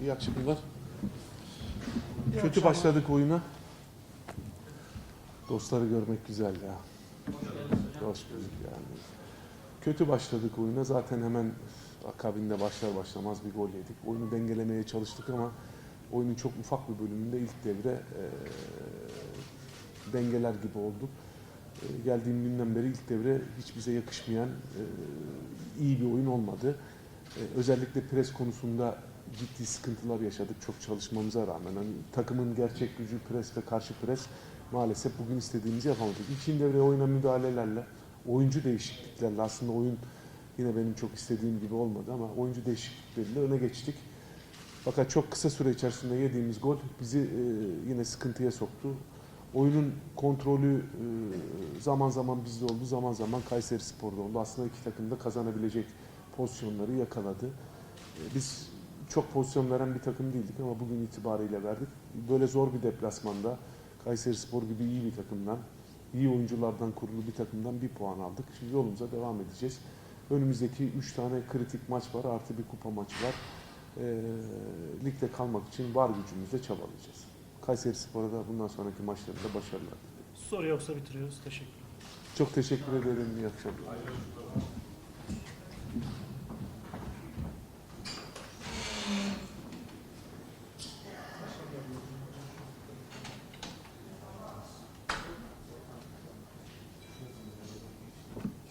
İyi akşamlar. Kötü başladık oyuna. Dostları görmek güzel ya. Hoş bulduk yani. Kötü başladık oyuna. Zaten hemen akabinde başlar başlamaz bir gol yedik. Oyunu dengelemeye çalıştık ama oyunun çok ufak bir bölümünde ilk devre eee, dengeler gibi olduk. Eee, geldiğim günden beri ilk devre hiç bize yakışmayan eee, iyi bir oyun olmadı. Eee, özellikle pres konusunda ciddi sıkıntılar yaşadık çok çalışmamıza rağmen. Hani takımın gerçek gücü pres ve karşı pres maalesef bugün istediğimizi yapamadık. İkinci devre oyuna müdahalelerle, oyuncu değişikliklerle aslında oyun yine benim çok istediğim gibi olmadı ama oyuncu değişiklikleriyle öne geçtik. Fakat çok kısa süre içerisinde yediğimiz gol bizi e, yine sıkıntıya soktu. Oyunun kontrolü e, zaman zaman bizde oldu, zaman zaman Kayseri Spor'da oldu. Aslında iki takım da kazanabilecek pozisyonları yakaladı. E, Biz çok pozisyon veren bir takım değildik ama bugün itibariyle verdik. Böyle zor bir deplasmanda Kayseri Spor gibi iyi bir takımdan, iyi oyunculardan kurulu bir takımdan bir puan aldık. Şimdi yolumuza devam edeceğiz. Önümüzdeki 3 tane kritik maç var, artı bir kupa maçı var. E, ligde kalmak için var gücümüzle çabalayacağız. Kayseri Spor'a da bundan sonraki maçlarında başarılar. Soru yoksa bitiriyoruz. Teşekkür Çok teşekkür ederim. İyi akşamlar.